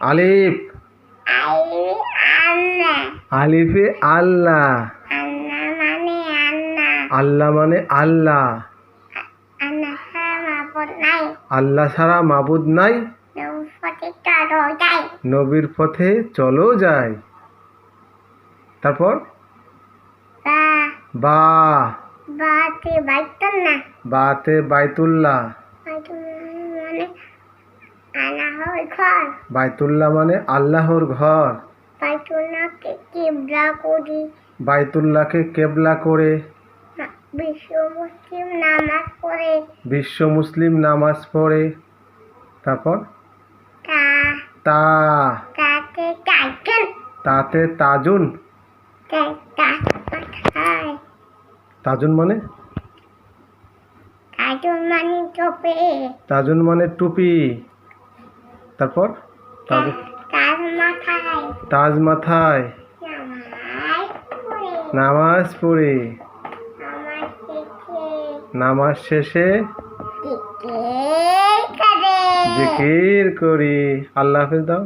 আলিফ। আলিফে আল্লাহ। আল্লাহ মানে আল্লাহ। আল্লাহ ছাড়া মাবুদ নাই। নবীর পথে চলো যাই তারপর? বা। বা বাতে বাইতন না বাতে বাইতুল্লাহ। বাইতুল মানে আল্লাহর ঘর। বাইতুল্লাহ মানে আল্লাহর ঘর। বাইতুল্লাহকে কিবলা করি। বাইতুল্লাহকে কেবলা করে। বিশ্ব মুসলিম নামাজ পড়ে। বিশ্ব মুসলিম নামাজ পড়ে। তারপর? তা। তা। তাতে চাইছেন তাতে তাজুন তাজুন মানে? তাজুল মানে চোপে তাজুন মানে টুপি। তারপর? তাজ মাথায় নামাজ পড়ে। নামাজ শেষে জিকির করি। আল্লাহ হাফিজ দাও।